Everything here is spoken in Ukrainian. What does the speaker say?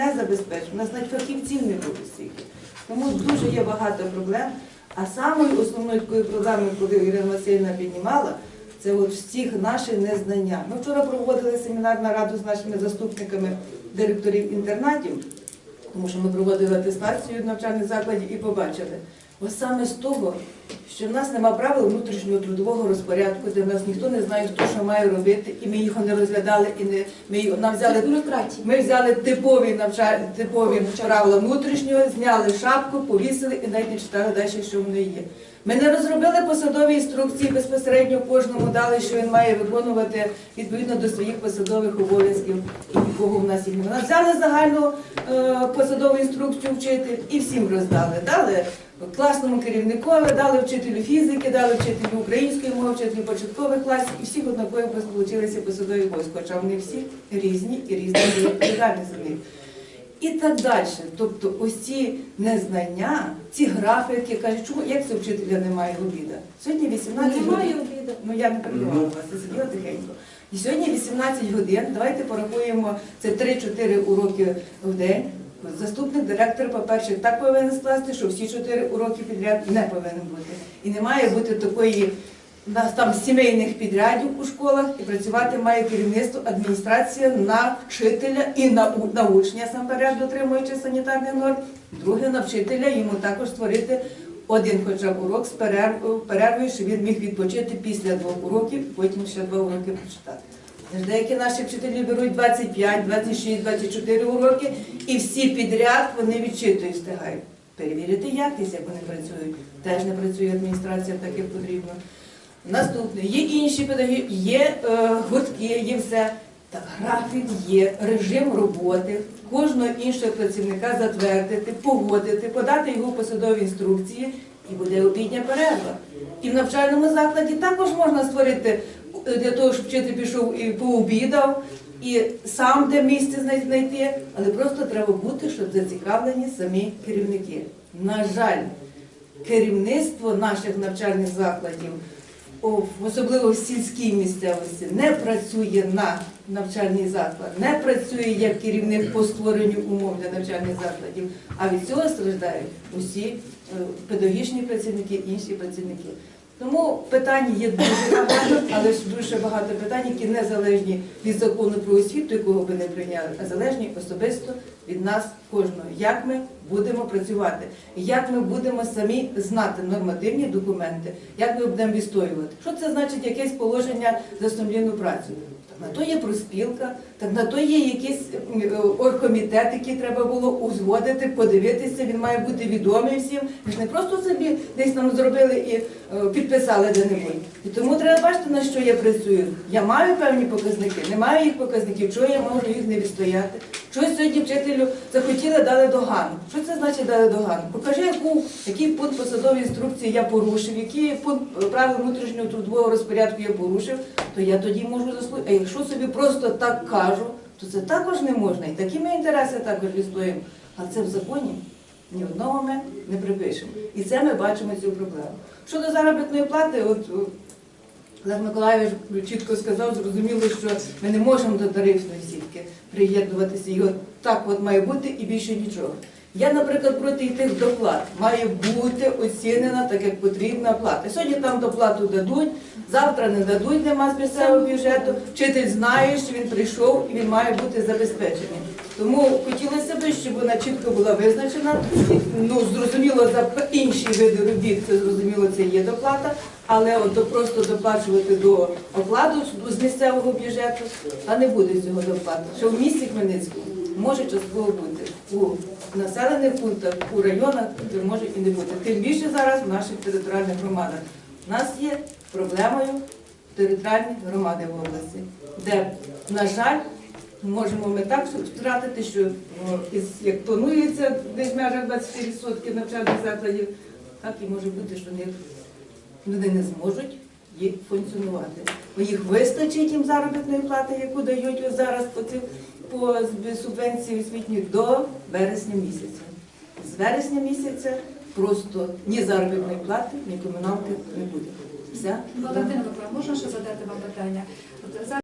не забезпечено. У нас навіть фахівців не було стільки. Тому дуже є багато проблем. А самою основною такою проблемою, коли Ірина Васильівна піднімала, це от всіх наше незнання. Ми вчора проводили семінар нараду з нашими заступниками директорів інтернатів, тому що ми проводили атестацію навчальних закладів і побачили. Ось саме з того, що в нас нема правил внутрішнього трудового розпорядку, де в нас ніхто не знає, хто що має робити, і ми його не розглядали, і не ми нам взяли ми взяли типові навча... типові правила внутрішнього, зняли шапку, повісили і навіть не читали далі, що вони є. Ми не розробили посадові інструкції безпосередньо кожному дали, що він має виконувати відповідно до своїх посадових обов'язків і нікого в нас їх не. Взяли загальну е, посадову інструкцію вчитель і всім роздали. Дали класному керівникові, дали вчителю фізики, дали вчителю української мови, вчителю початкових класів, і всіх однаково получилися посадові війська, хоча вони всі різні і різні були відповідальність за них. І так далі. Тобто ось ці незнання, ці графіки, кажуть, чому як це вчителя немає обіда? Сьогодні 18 Немає годин. обіду. Ну я не перебувала вас, я сиділа тихенько. І сьогодні 18 годин. Давайте порахуємо це 3-4 уроки в день. Заступник директора, по-перше, так повинен скласти, що всі 4 уроки підряд не повинен бути. І не має бути такої нас там сімейних підрядів у школах, і працювати має керівництво, адміністрація на вчителя і на, на учня самперед, дотримуючи санітарних норм. Друге, на вчителя йому також створити один хоча б урок з перерв- перервою, щоб він міг відпочити після двох уроків, потім ще два уроки прочитати. Деякі наші вчителі беруть 25, 26, 24 уроки, і всі підряд вони відчитують, встигають. Перевірити якість, як вони працюють. Теж не працює адміністрація так, як потрібно. Наступне, є інші педагоги, є е, гуртки, є все. Так, графік є, режим роботи, кожного іншого працівника затвердити, погодити, подати його посадові інструкції, і буде обідня перерва. І в навчальному закладі також можна створити для того, щоб вчитель пішов і пообідав, і сам де місце знайти, але просто треба бути, щоб зацікавлені самі керівники. На жаль, керівництво наших навчальних закладів, особливо в сільській місцевості, не працює на навчальний заклад, не працює як керівник по створенню умов для навчальних закладів, а від цього страждають усі е, педагогічні працівники, інші працівники. Тому питань є дуже багато, але ж дуже багато питань, які не залежні від закону про освіту, якого би не прийняли, а залежні особисто від нас кожного. Як ми будемо працювати, як ми будемо самі знати нормативні документи, як ми будемо відстоювати. Що це значить якесь положення за сумлінну працю? На то є проспілка, так на то є якийсь е, оргкомітет, який треба було узгодити, подивитися, він має бути відомий всім. Ми ж не просто собі десь там зробили і е, підписали де-небудь. І тому треба бачити, на що я працюю. Я маю певні показники, не маю їх показників, чого я можу їх не відстояти. Чогось сьогодні вчителю захотіли, дали догану. Що це значить дали догану? Покажи, яку, який пункт посадової інструкції я порушив, який пункт е, правил внутрішнього трудового розпорядку я порушив, то я тоді можу заслужити. А якщо собі просто так кажу, то це також не можна. І такі ми інтереси також відстоїмо. А це в законі ні одного ми не припишемо. І це ми бачимо цю проблему. Щодо заробітної плати, от Олег Миколаївич чітко сказав, зрозуміло, що ми не можемо до тарифної сітки приєднуватися. І от так от має бути і більше нічого. Я, наприклад, проти тих доплат має бути оцінена так, як потрібна плата. Сьогодні там доплату дадуть, завтра не дадуть, нема з місцевого бюджету. Вчитель знає, що він прийшов і він має бути забезпечений. Тому хотілося б, щоб вона чітко була визначена. Ну, зрозуміло, за інші види робіт, це зрозуміло, це є доплата, але от просто доплачувати до окладу з місцевого бюджету, а не буде цього доплати. Що в місті Хмельницькому може частково бути. У населених пунктах, у районах це може і не бути. Тим більше зараз в наших територіальних громадах. У нас є проблемою територіальні громади в області, де, на жаль, можемо ми так втратити, що як планується десь в межах 20% навчальних закладів, так і може бути, що вони, не зможуть їх функціонувати. Бо їх вистачить їм заробітної плати, яку дають зараз по, субвенції освітньої до вересня місяця. З вересня місяця просто ні заробітної плати, ні комуналки не буде. Вся можна ще задати вам питання?